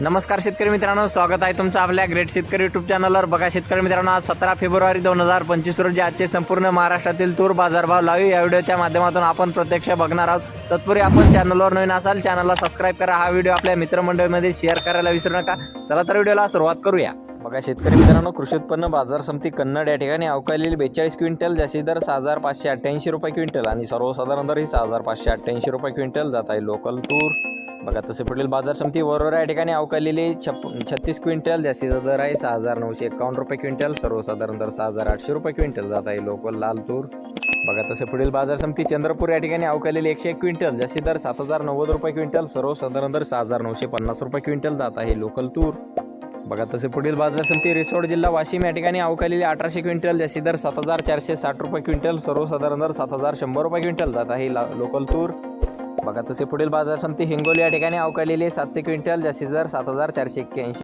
नमस्कार शेतकरी मित्रांनो स्वागत आहे तुमचं आपल्या ग्रेट शेतकरी युट्यूब चॅनलवर बघा शेतकरी मित्रांनो आज सतरा फेब्रुवारी दोन हजार पंचवीस रोजी आजचे संपूर्ण महाराष्ट्रातील तूर बाजारभाव लाईव्ह या व्हिडिओच्या माध्यमातून आपण प्रत्यक्ष बघणार आहोत. तत्पूर्वी आपण चॅनलवर नवीन असाल चॅनलला सबस्क्राईब करा. हा व्हिडिओ आपल्या मित्रमंडळीमध्ये शेअर करायला विसरू नका. चला तर व्हिडिओला सुरुवात करूया. बघा शेतकरी मित्रांनो कृषी उत्पन्न बाजार समिती कन्नड या ठिकाणी अवकाळलेली बेचाळीस क्विंटल जास्ती दर सहा हजार पाचशे अठ्ठ्याऐंशी रुपये क्विंटल आणि सर्वसाधारण दर ही सहा हजार पाचशे अठ्ठ्याऐंशी रुपये क्विंटल. जात आहे लोकल तूर. बघा तसे पुढील बाजार समिती वरोरा या ठिकाणी अवकालेली छप छत्तीस क्विंटल जास्तीचा दर आहे सहा हजार नऊशे एकावन्न रुपये क्विंटल सर्वसाधारण दर सहा हजार आठशे रुपये क्विंटल जात आहे लोकल लाल तूर. बघा तसे पुढील बाजार समिती चंद्रपूर या ठिकाणी अवकालेली एकशे एक क्विंटल जास्ती दर सात हजार नव्वद रुपये क्विंटल सर्वसाधारण दर सहा हजार नऊशे पन्नास रुपये क्विंटल जात आहे लोकल तूर. बघा तसे पुढील बाजार समिती रिसोड जिल्हा वाशिम या ठिकाणी अवकालेली अठराशे क्विंटल जास्ती दर सात हजार चारशे साठ रुपये क्विंटल सर्वसाधारण दर सात हजार शंभर रुपये क्विंटल जात आहे ला- लोकल तूर. बघा तसे पुढील बाजार समिती हिंगोली या ठिकाणी अवकालेली सातशे क्विंटल जास्तीत दर सात हजार चारशे एक्क्याऐंशी.